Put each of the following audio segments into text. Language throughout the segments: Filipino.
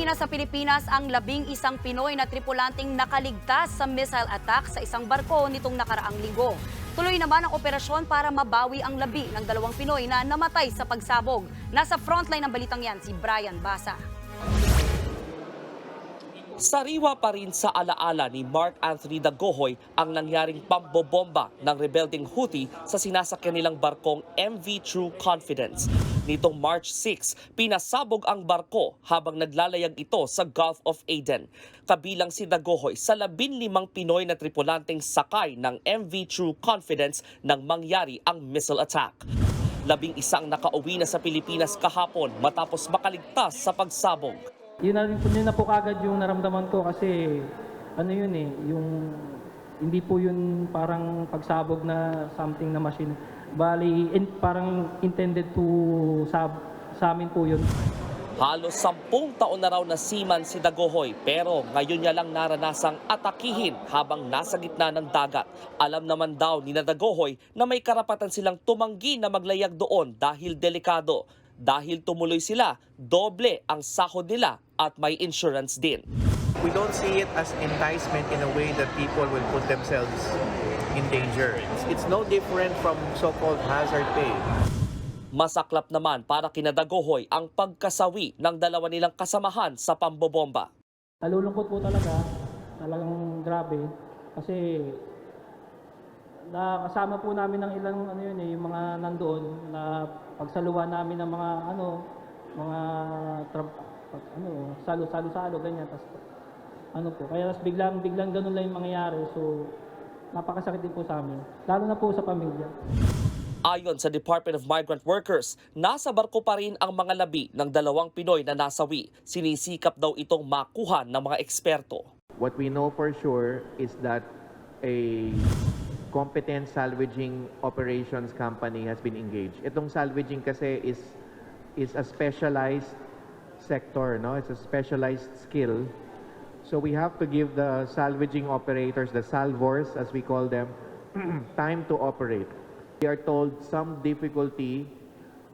Umuwi sa Pilipinas ang labing isang Pinoy na tripulanting nakaligtas sa missile attack sa isang barko nitong nakaraang linggo. Tuloy naman ang operasyon para mabawi ang labi ng dalawang Pinoy na namatay sa pagsabog. Nasa frontline ng balitang yan si Brian Basa. Sariwa pa rin sa alaala ni Mark Anthony Dagohoy ang nangyaring pambobomba ng rebelding Houthi sa sinasakyan nilang barkong MV True Confidence. Nitong March 6, pinasabog ang barko habang naglalayag ito sa Gulf of Aden. Kabilang si Dagohoy sa 15 Pinoy na tripulanteng sakay ng MV True Confidence nang mangyari ang missile attack. Labing isang nakauwi na sa Pilipinas kahapon matapos makaligtas sa pagsabog. Yun na, yun na po kagad yung naramdaman ko kasi ano yun eh, yung hindi po yun parang pagsabog na something na machine. Bali, in, parang intended to sab, sa amin po yun. Halos sampung taon na raw na seaman si Dagohoy pero ngayon niya lang naranasang atakihin habang nasa gitna ng dagat. Alam naman daw ni na Dagohoy na may karapatan silang tumanggi na maglayag doon dahil delikado. Dahil tumuloy sila, doble ang sahod nila at may insurance din. We don't see it as enticement in a way that people will put themselves in danger. It's, it's no different from so-called hazard pay. Masaklap naman para kina Dagohoy ang pagkasawi ng dalawa nilang kasamahan sa pambobomba. Nalulungkot po talaga, talagang grabe kasi nakasama po namin ng ilang ano yun eh, yung mga nandoon na pagsaluhan namin ng mga ano, mga tra- pag, ano, salo salo salo ganyan tas ano po, kaya tas biglang biglang ganun lang yung mangyayari. So napakasakit din po sa amin, lalo na po sa pamilya. Ayon sa Department of Migrant Workers, nasa barko pa rin ang mga labi ng dalawang Pinoy na nasawi. Sinisikap daw itong makuha ng mga eksperto. What we know for sure is that a competent salvaging operations company has been engaged. Itong salvaging kasi is is a specialized sector, no? It's a specialized skill. So we have to give the salvaging operators, the salvors as we call them, time to operate. We are told some difficulty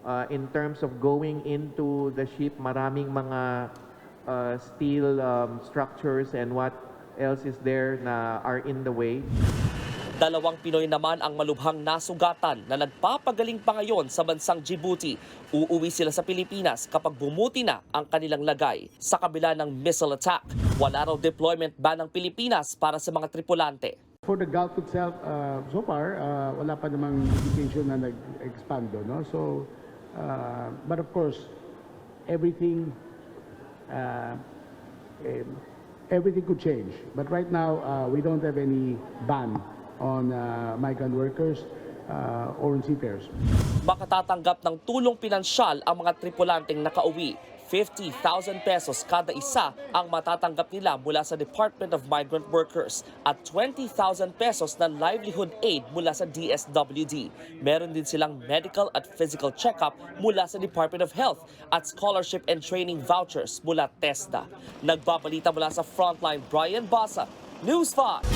uh, in terms of going into the ship, maraming mga uh, steel um, structures and what else is there na are in the way. Dalawang Pinoy naman ang malubhang nasugatan na nagpapagaling pa ngayon sa bansang Djibouti. Uuwi sila sa Pilipinas kapag bumuti na ang kanilang lagay. Sa kabila ng missile attack, wala raw deployment ban ng Pilipinas para sa mga tripulante. For the Gulf itself, uh, so far, uh, wala pa namang indication na nag-expand doon. No? So, uh, but of course, everything, uh, eh, everything could change. But right now, uh, we don't have any ban on uh, migrant workers uh, or on seafarers. Makatatanggap ng tulong pinansyal ang mga tripulanteng nakauwi. 50,000 pesos kada isa ang matatanggap nila mula sa Department of Migrant Workers at 20,000 pesos na livelihood aid mula sa DSWD. Meron din silang medical at physical checkup mula sa Department of Health at scholarship and training vouchers mula TESDA. Nagbabalita mula sa Frontline, Brian Basa, News 5.